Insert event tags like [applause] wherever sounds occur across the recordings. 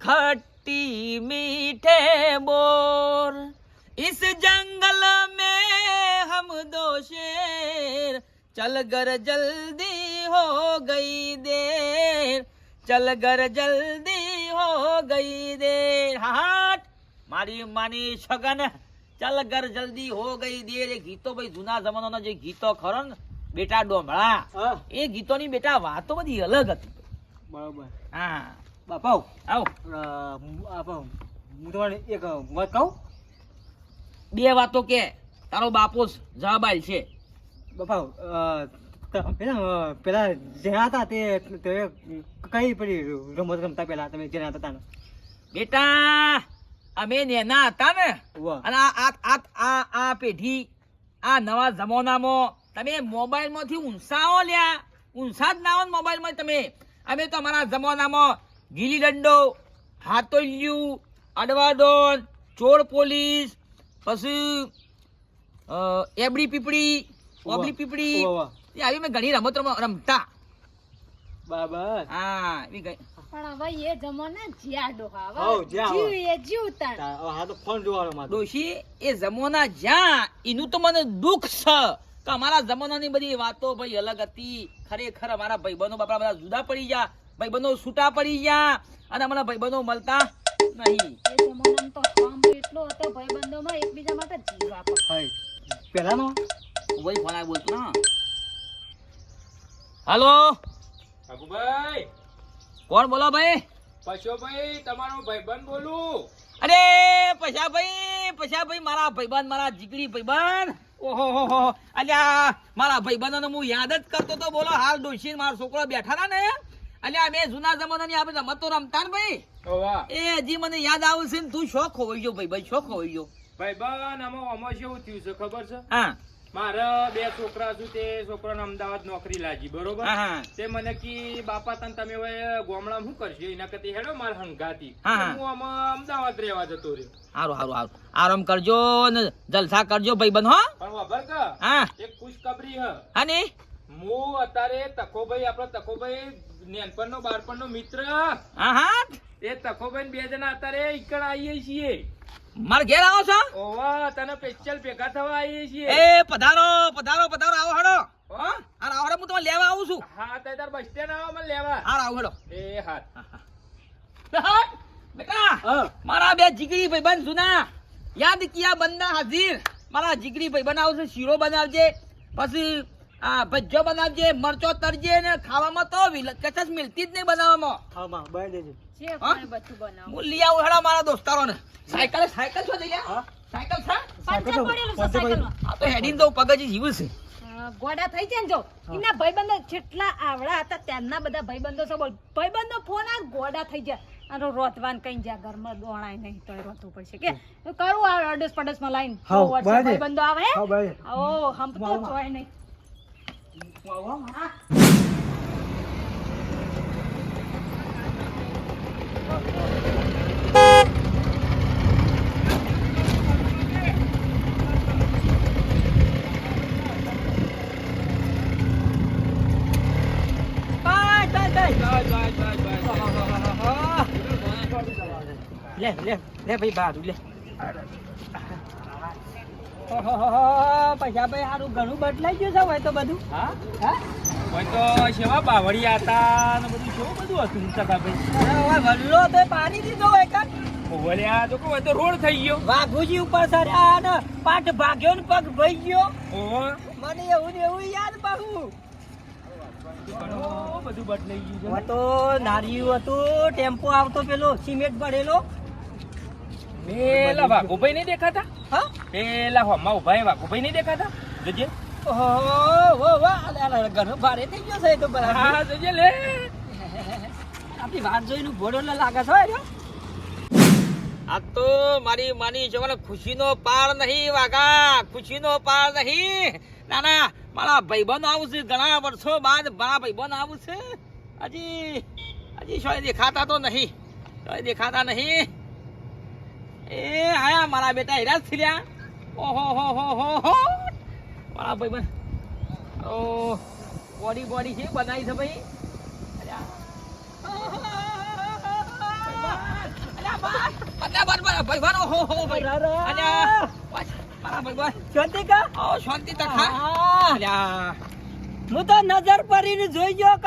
खट्टी मीठे बोर इस जंगल में हम दो शेर चल कर जल्दी हो गई देर चल कर जल्दी हो गई देर હાટ મારી માની છગન ચલ ઘર જલ્દી હો ગઈ દેર એ ગીતો ભાઈ જૂના જમાનાના જે ગીતો ખરો ને બેટા ડોમળા હા એ ગીતોની બેટા વાતો બધી અલગ હતી બરોબર હા બાપા આવો હું તમારે એક વાત કહું બે વાતો કે તારો બાપો જવાબ છે બાપાઓ પેલા પેલા જ્યાં હતા તે કઈ પડી રમત રમતા પેલા તમે જ્યાં હતા બેટા અમે નેના હતા ને અને આ આ આ પેઢી આ નવા જમાનામાં તમે મોબાઈલમાંથી ઊંસાઓ લ્યા ઊંસા જ ના મોબાઈલમાં તમે અમે તો અમારા જમાનામાં ગીલી દંડો હાથોલિયું અડવાદોન ચોર પોલીસ પછી એબડી પીપળી ઓબલી પીપળી. એ આવી મેં ઘણી રમત રમ- રમતા. બાબા હા એવી ગઈ. પણ હવે એ જમાના જ્યાં હવે જ્યાં હવે. જીવતા હા તો ફોન જોવાનો મારે. ડોશી એ જમાના જ્યાં એનું તો મને દુઃખ છે કે અમારા જમાનાની બધી વાતો ભાઈ અલગ હતી. ખરેખર અમારા ભાઈબંધો બાપડા બધા જુદા પડી ગયા. ભાઈબંધો છૂટા પડી ગયા અને અમારા ભાઈબંધો મળતા નહીં. એ જમાનામાં તો કામ એટલો હતો ભાઈબંધોમાં એકબીજા માટે જીવ આપો. હાય પેલાનો વહી ફોન આવી બોલતો ના હાલો. ભાઈ કોણ બોલો ભાઈ? તમારો ભાઈબંધ બોલું. અરે પૈસા ભાઈ મારા ભાઈબંધ મારા જીગરી ભાઈબંધ. ઓહો હો હો અલ્યા મારા ભાઈબંધોને હું યાદ જ કરતો તો બોલો હાલ ડોશી મારા છોકરો બેઠા હતા ને આ અમે જૂના જમાનાની આપણે રમતો રમતા ને ભાઈ? એ હજી મને યાદ આવે છે ને તું શોખ ખોવાઈ ગયો ભાઈ ભાઈ શોખ ખોવાઈ ગયો. ભાઈબંધ આમાં આમાં શું થયું છે ખબર છે? હા. મારા બે છોકરા છું તે છોકરાને અમદાવાદ નોકરી લાગી બરોબર? તે મને કી બાપા તને તમે હવે ગોમડા શું કરશો? એના કરતી હેડો માર હંગાતી. હા, આમાં અમદાવાદ રહેવા જતો રહ્યો. સારું સારું સારું આરામ કરજો ને જલસા કરજો ભાઈ હો. પણ વાપર કા? હા. એક ખુશખબરી હ. હા ને? હું અત્યારે તકોભાઈ આપણો તકોભાઈ નેનપણનો બાળપણનો મિત્ર. હા હા. એ તખોબેન બે જણા અત્યારે ઈકણ આવીએ છીએ. મારે ઘેર આવો છો? ઓવા તને પેચલ ભેગા થવા આવીએ છીએ. એ પધારો પધારો પધારો આવો હડો. હો? આવો હડો હું તમને લેવા આવું છું. હા તે તાર બસ સ્ટેન્ડ આવો મને લેવા. હા આવો હડો. એ હા બેટા મારા બે જીગરી ભાઈબંધ જૂના યાદ કિયા બંદા હાજીર. મારા જીગરી ભાઈબંધ આવશે શીરો બનાવજે. પછી આ ભજ્જો બનાવજે મરચો તરજે ને ખાવામાં તો કચાશ મિલતી જ નહીં બનાવવામાં. હા માં બાય દેજે. છે હા? હું લઈ આવું હેડા મારા દોસ્તારો ને સાયકલ સાયકલ છો જઈ હા? સાયકલ છે? પંચર પડેલું છે સાયકલમાં. આ તો હેડીન તો પગજી જીવ છે. ગોડા થઈ જાય ને જો. એના ભાઈબંધો જેટલા આવડા હતા તેમના બધા ભાઈબંધો છે બોલ. ભાઈબંધો ફોન આ ગોડા થઈ જાય. અને રોતવાન કઈ જાય ઘરમાં દોણાય નહીં તો રોતવું પડશે. કે કરું આ અડસ પડસમાં લાઈન હા, ભાઈબંધો આવે? હા ઓ હમ તો. જોય નહીં. બાય બાય બાય લે લે લે ભાઈ બાર લે પૈસા ભાઈ સારું ઘણું બદલાઈ ગયું છે હોય તો બધું. હા? હા? હોય તો સેવા બાવળિયા હતા ને બધું કેવું બધું હતું ચકા ભાઈ? વલ્લો તો પાણી દીધો હોય કા? ઓવલ્યા તો કહું તો રોડ થઈ ગયો. વાઘુજી ઉપર સર્યા ને પાઠ ભાગ્યો ને પગ ભઈ ગયો. ઓહો મને એવું ને એવું યાદ પાહુ. બધું બદલાઈ ગયું તો નારિયું હતું ટેમ્પો આવતો પેલો સિમેન્ટ ભરેલો. પેલા વાઘુભાઈ નહીં દેખાતા? હા? પેલા હોમાં ઊભા એ વાઘુભાઈ નહીં દેખાતા? જોજે. ઓહો વો વાહ ઘણો ભારે થઈ ગયો છે એ તો બરાબર. હા જોજે લે. આપણી વાત જોઈને ભોડો ન લાગે છે આ તો મારી માની જવાને ખુશીનો પાર નહીં વાઘા. ખુશીનો પાર નહીં. ના ના મારા ભાઈબંધ આવું છે ઘણા વર્ષો બાદ મારા ભાઈબંધ આવું છે હજી હજી શોય દેખાતા તો નહીં. શોય દેખાતા નહીં. એ આયા મારા બેટા હિરાજ થયા ઓહો હો હો હો હો. મારા ભાઈબંધ ઓ બોડી બોડી છે બનાવી છે ભાઈ? ભાઈ. હું તો નજર પડીને જોઈ ગયો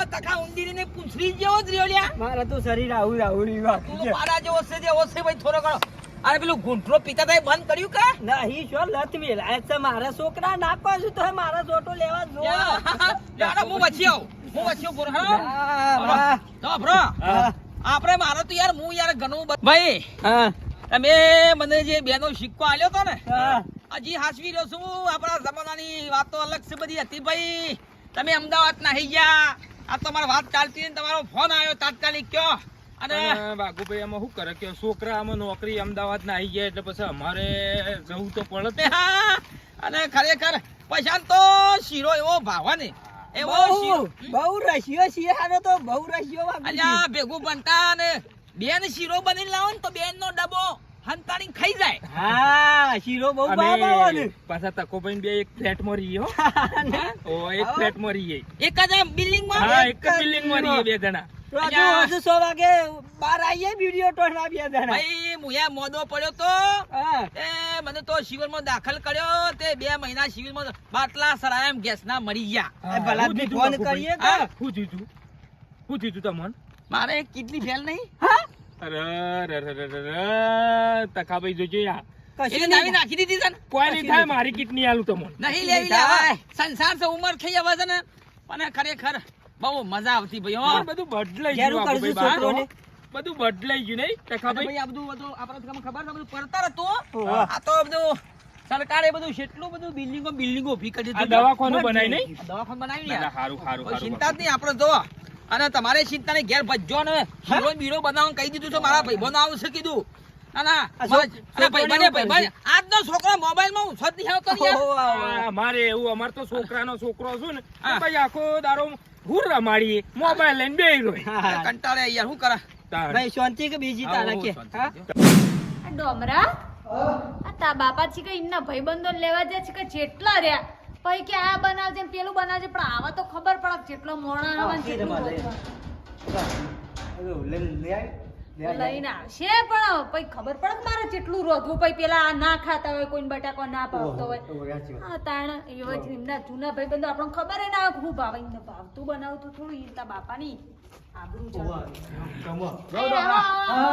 કે વાઘો છે, વાઘો છે. તું તો તખા ઊંધીને પૂંછડી જેવો જ રહ્યો લ્યા. મારા તો શરીર આવું આવું તું છે. મારા જેવો છે જેવો છે ભાઈ થોડો ઘણો. અરે પેલું ગુંઠરો પીતા થાય બંધ કર્યું કે નહીં શું લત મેલાય છે મારા છોકરા નાખો છું તો મારા જોટો લેવા જો યાર, હું પછી આવું. હું પછી ઊભો હા? તો બ્રો, આપણે મારો તો યાર હું યાર ઘણું ભાઈ હા, તમે મને જે બેનો સિક્કો આલ્યો તો ને હજી હાસવી રહ્યો છું આપણા જમાનાની વાતો અલગ છે બધી હતી ભાઈ તમે અમદાવાદ નાહી ગયા આ તમારે વાત ચાલતી ને તમારો ફોન આવ્યો તાત્કાલિક કયો? અને બાગુભાઈ આમાં શું કરે? કે છોકરા આમાં નોકરી અમદાવાદ ના આવી ગયા એટલે પછી અમારે જવું તો પડે. અને ખરેખર પૈસા તો શીરો એવો ભાવા ને. એવો બહુ બહુ રશિયો આનો તો બહુ રશિયો. અલ્યા ભેગું બનતા ને બેન શીરો બની લાવો ને તો બેન નો ડબ્બો. હંતાડીને ખાઈ જાય. હા શીરો બહુ બાબા ને. પાછા તકોભાઈ બે એક ફ્લેટમાં રહીએ [laughs] ઓ એક ફ્લેટમાં રહીએ. એક જ બિલ્ડિંગમાં હા એક બિલ્ડિંગમાં રહીએ બે જણા. ભાઈ દાખલ કર્યો. તે બે મહિના શિબિરમાં બાટલા સરાય ગેસ ના મરી ગયા. મારે કેટલી ફેલ નહીં. ખબર છે બધું પડતર હતું આ તો બધું સરકારે બધું કેટલું બધું બિલ્ડિંગો બિલ્ડિંગો ઊભી કરી દવાખાનું બનાવી નહીં દવાખાનું બનાવી સારું હારું ચિંતા જ નહીં આપણે જો અને તમારે સીતાને ઘેર ભજજો ને બીરો બનાવવાનું કહી દીધું તો મારા ભાઈબંધો આવશે કીધું. એવું છોકરો ને યાર. ઓહો, આવો. આ મારે એવું અમાર તો છોકરાનો છોકરો છું ને. ભાઈ આખો દારો હુર રમાડીએ મોબાઈલ લઈને બેહી રહ્યો હા. અરે કંટાળે યાર શું કરા. ભાઈ શાંતિ કે બીજી તારા કે? ડોમરા? આ તા બાપા છે કે એમના ભાઈબંધો લેવા જાય છે કે જેટલા રહ્યા? પછી કે આ બનાવજે ને પેલું બનાવજે પણ આવા તો ખબર પડે જેટલો મોણા આવે ને જેટલું લઈને આવી? આવી? આવશે પણ પછી ખબર પડે મારે જેટલું રોધવું પછી પેલા આ ના ખાતા હોય કોઈને બટાકો ના ભાવતો હોય. હા તાણ એવા એમના જૂના ભાઈબંધો આપણને ખબર ના કે હું ભાવે એમને ભાવતું બનાવતું થોડું તા બાપાની આબરૂ ઓહો, ચાલે. ગમો. એ, આવો, આવો,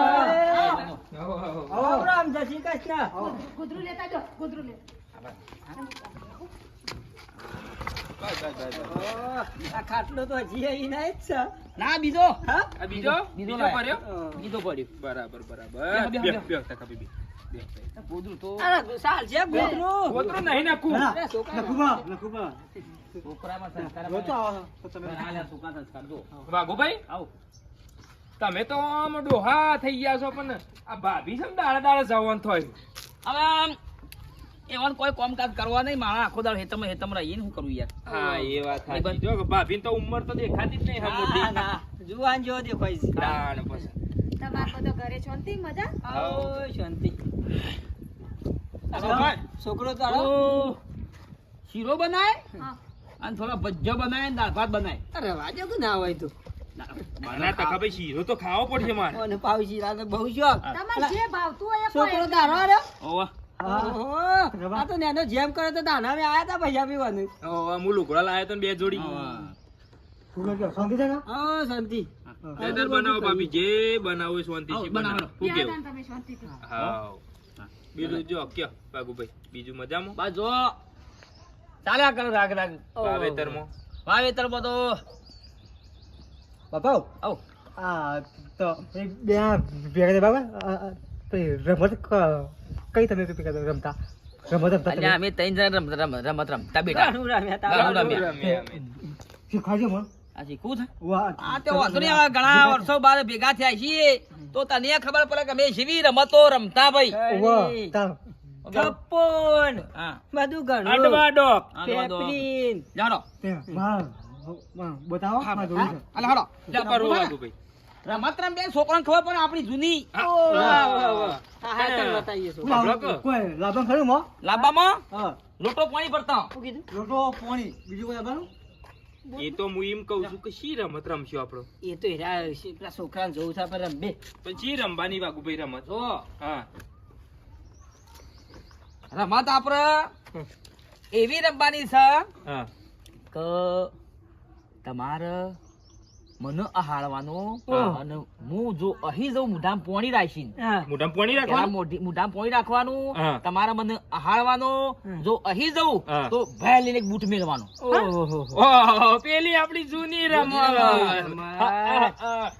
આવો. આવો, આવો. આવો, રામ, જય શ્રી કૃષ્ણ. આવો. લેતા જો ગુદરું લેતા ઓહ, આ ખાટલો તો હજી અહીં નહીં જ છે. ના બીજો હા? બીજો બીજો બીજો લાય. કર્યો હા. બીજો પડ્યો બરાબર બરાબર બે, બે, બે, બે. બે, તકાભાઈ, બે. બે. ગોદરું તો અરે, સાલ છે, ગોતરું. ગોતરો નહીં નાખું ના, અરે, છોકરા. નખુબા, નખુબા. છોકરામાં સંસ્કાર ગોતો આવો તો તમે. ના, ના, સંસ્કાર જો. વાઘુભાઈ આવો. તમે તો આમ ડોહા થઈ ગયા છો પણ આ ભાભી છે ને દાડા દાડે જવાનું થયું હવે આમ એવાનું કોઈ કામકાજ કરવા નહીં મારા આખો દાડો હેતમ હેતમ રહીને હું કરું યાર હા એ વાત સાચી. જો કે ભાભી તો ઉંમર તો દેખાતી જ નહીં હા ના, મોટી ના, જુવાન જો દેખાય છે. તાણ પછી. તમારે તો ઘરે શાંતિ મજા ઓ શાંતિ. છોકરો. છોકરો તો તો આવો. શીરો બનાય અને થોડા ભજ્જો બનાય ને દાળ ભાત બનાય અરે, વાજો કે ના હોય તો. મને શીરો તો ખાવો પડશે મારે અને બહુ શોખ. તમારે જે ભાવતું હોય છોકરો તારો ઓવા. આ તો નેનો જેમ કરે તો દાના મે આયા તા ભૈયા પીવાનું ઓ, હું લુગડા લાવ્યો તો બે જોડી. હા. શાંતિ. લેદર બનાવો ભાભી જે બનાવો શાંતિ છે બનાવો. શું કેવું? તમે શાંતિથી હા. બીજું જો કયો બાગુભાઈ? બીજું મજામાં? બા જો. ચાલ્યા કરો રાગ રાગ. વાવેતરમાં? વાવેતર તો બાપા આવ. આ તો બે ભેગા બાબા રમત ક- કઈ તમે રમતા? રમત રમતા અલ્યા અમે ત્રણ જણા રમત રમત રમત રમતા બેટા. રમ્યા રમ્યા. આ શીખવું છે? વાહ, આ તો વાંધો નહીં આવે ઘણા વર્ષો બાદ ભેગા થયા છીએ. તો તને ખબર પડે કે અમે જેવી રમતો રમતા ભાઈ. થપ્પોન. હા. બધું ઘણું. અડવા ડોક. હા, દો, દો. પેપરીન. વાહ, બતાવો. હા હાલો. શું કરવું બાગુભાઈ રમત રમ બેન છોકરાને ખબર પણ આપણી જૂની. લાભા ખરું માં? લોટો પાણી ભરતા. લોટો પાણી. બીજું કોઈ આપવાનું એ તો હું એમ કહું છું કે શી રમત રમશું આપણો? એ તો છોકરા પેલા છે પર રમબે પછી રમવાની વાગુ ભાઈ રમત? હો હા. રમત આપણે એવી રમવાની છે કે તમારે મને અહાળવાનો. અને હું જો અહી જઉં મુઢામ પોણી રાખીને. મુઢામ પોણી રાખવાનું? મોઢી- પોણી રાખવાનું. તમારે મને આહાળવાનો જો અહી જઉં તો ભય લઈને એક બૂટ મેળવાનો. પેલી આપણી જૂની રમત. રમત.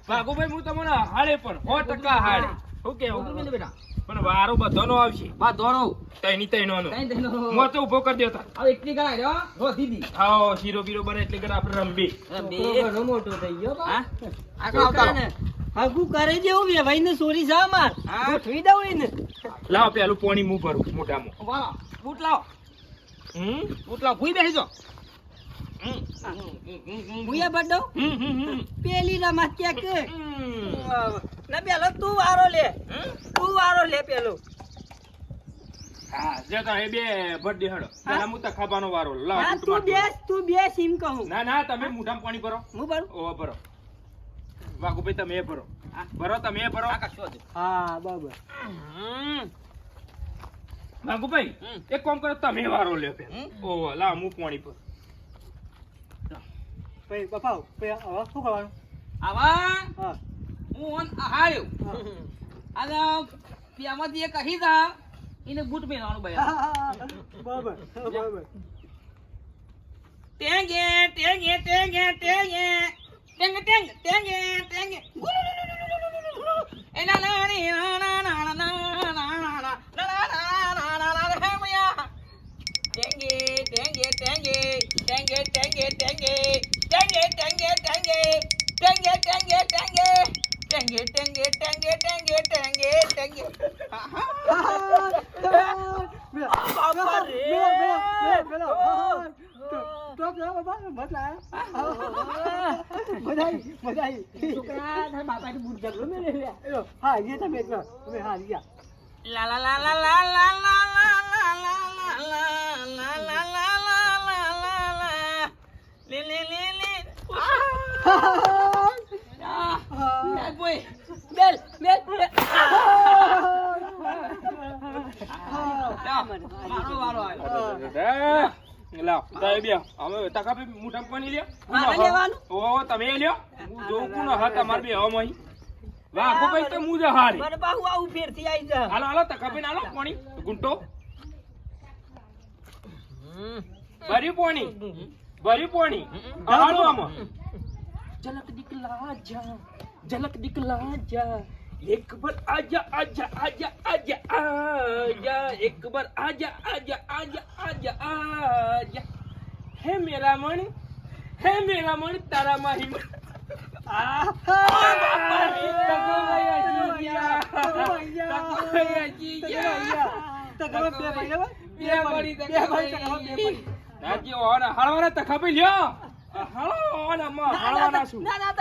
હા, તમને હાડે પણ સો ટકા હાડે શું કેવું? મેલે બેટા. પણ વારો બધાનો આવશે બા દોડો તઈની તઈનોનો. દઈ લો. મોતો કરી દેતા હવે એટલી કરાય રહ્યો રો દીદી હા શીરો બીરો બને એટલે કરે આપણે રમે. ઘણો મોટો થઈ ગયો. હા? આગળ આવતા ને હગું કરે જેવું બે ભાઈને સોરી જા માર હા? ગોઠવી દઉં એને લાવ પેલું પાણી મું ભરું મોઢામાં વાહ બૂટ લાવ હમ? બૂટ લાવ ભૂઈ બેસી જાઓ. ભૂયા બડો. પેલી રમત કે કે? ના પેલો તું વારો લે. તું વારો લે પેલો. હા જતા એ બે ભરડી હડો. પેલા હું તખાબાનો વારો. લાવ તું બેસ તું બેસ એમ કહું. ના ના તમે મોઢામાં પાણી ભરો. હું ભરું? ઓ ભરો. વાઘુભાઈ તમે એ ભરો. ભરો તમે એ ભરો. આ હા બરાબર. હમ. વાઘુભાઈ હમ. એક કામ કરો તમે વારો લે પેલા. હમ. ઓ લા હું પાણી પર પછી બફાવ પછી હવે શું કરવાનું આવા હું ઓન આહાર્યો અને આમાંથી એ કહી દા એને બૂટ પહેરવાનું ભાઈ બરાબર બરાબર ટેંગે ટેંગે ટેંગે ટેંગે ટેંગે ટેંગ ટેંગે ટેંગે એના નાની નાના નાના નાના નાના નાના નાના નાના ટેંગે ટેંગે ટેંગે ટેંગે ટેંગે ટેંગે ના ના ના ના ના ના ના ના ના ના ના ના હે મયા ટેંગે ટેંગે ટેંગે ટેંગે ટેંગે ટેંગે ટેંગે ટેંગે ટેંગે ટેંગે ટેંગે ટેંગે ટેંગે ટેંગે ટેંગે ટેંગે ટેંગે ટેંગે બાપા રે છોકરા તારા બાપાને બૂટ જબરો મેલે લે La la la la la la la la la la la la લે લે લે લે. બેલ બોય બેલ બેલ મારો વારો આવ્યો પાણી લે મારે તમે લ્યો હું જોઉં હા તમાર બે હમ. અહીં વાહ કો ભાઈ તો મુજે હારી મને બાહુ આવું ફેરથી આવી હાલો હાલો તકા પે નાલો પાણી ગુંટો ભરી પાણી? ભર્યું પાણી. આમાં ઝલક દિખલા જા ઝલક દિખલા જા એક બાર આજા આજા આજા આજા આજા. એક બાર આજા આજા આજા આજા આજા. હે મેરા મણ હે મેરા મણ તારા માહી મણ. ના ના તમે હાલો. દાદી ઓન હાળવાના તો ખપી લ્યો હાળો ઓન અમ્મા હાળવાના છું ના ના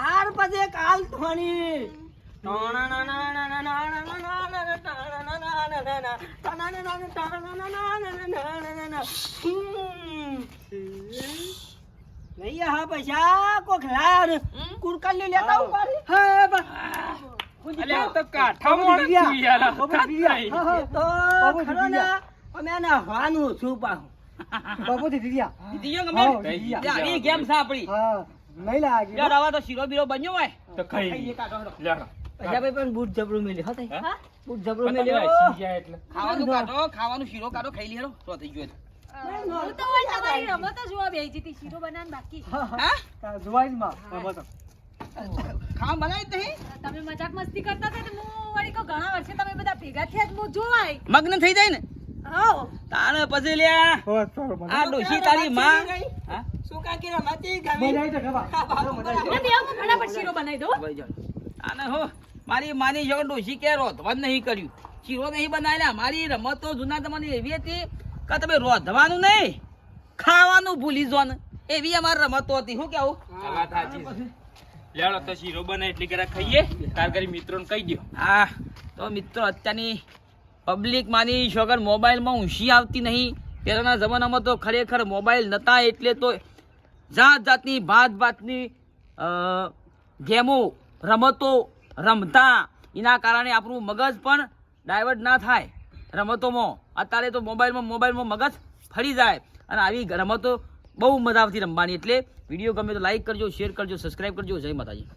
હાર પછી કાલ ધોની લઈ હા પૈસા કોક લાડ કુરકલ લઈ લેતા ઉપર હે અલે તો કાઠા મોણ યાર તો ખરો ને અમે ના વાનું છું પાહું શીરો બીરો બન્યો હોય. તો ખાઈ કાઢો લે ભાઈ પણ બૂટ જબરું મેલી હો હા? બૂટ જબરું મેલી એટલે. ખાવાનું કાઢો ખાવાનું શીરો કાઢો ખાઈ લેરો તો થઈ ગયો હું તો હોય તમારી રમત જ જોવા બેહી જતી શીરો બનાવવાનું બાકી. હા ખાવા બનાવી જ નહીં તમે મજાક મસ્તી કરતા હતા ને હું વળી કહું ઘણા વર્ષે તમે બધા ભેગા થયા જ હું જોવાય. મગ્ન થઈ જાય ને? આવો પછી લ્યા આ ડોશી તારી માં. હા? શું કાકી રમાતી ગમી અને બે હું ફટાફટ શીરો બનાવી દો આને હો. મારી માની જો ડોશી કે રોધવાનું નહીં કર્યું. શીરો નહીં બનાવેલા મારી રમતો જૂના તમારી એવી હતી કે તમે રોધવાનું નહીં ખાવાનું ભૂલી જો ને. એવી અમારી રમતો હતી. શું કેવું? વાત સાચી છે. તો શીરો બને એટલી કરા ખાઈએ તાર કરી મિત્રોને કહી દો હા તો મિત્રો અત્યારની પબ્લિક માની શોગર મોબાઈલમાં ઊંઘી આવતી નહીં. પહેલાંના જમાનામાં તો ખરેખર મોબાઈલ નહોતા એટલે તો જાત જાતની ભાત ભાતની ગેમો રમતો રમતા. એના કારણે આપણું મગજ પણ ડાયવર્ટ ના થાય. રમતોમાં અત્યારે તો મોબાઈલમાં મોબાઈલમાં મગજ ફરી જાય. અને આવી રમતો બહુ મજા આવતી રમવાની. એટલે વીડિયો ગમે તો લાઈક કરજો શેર કરજો સબસ્ક્રાઈબ કરજો. જય માતાજી.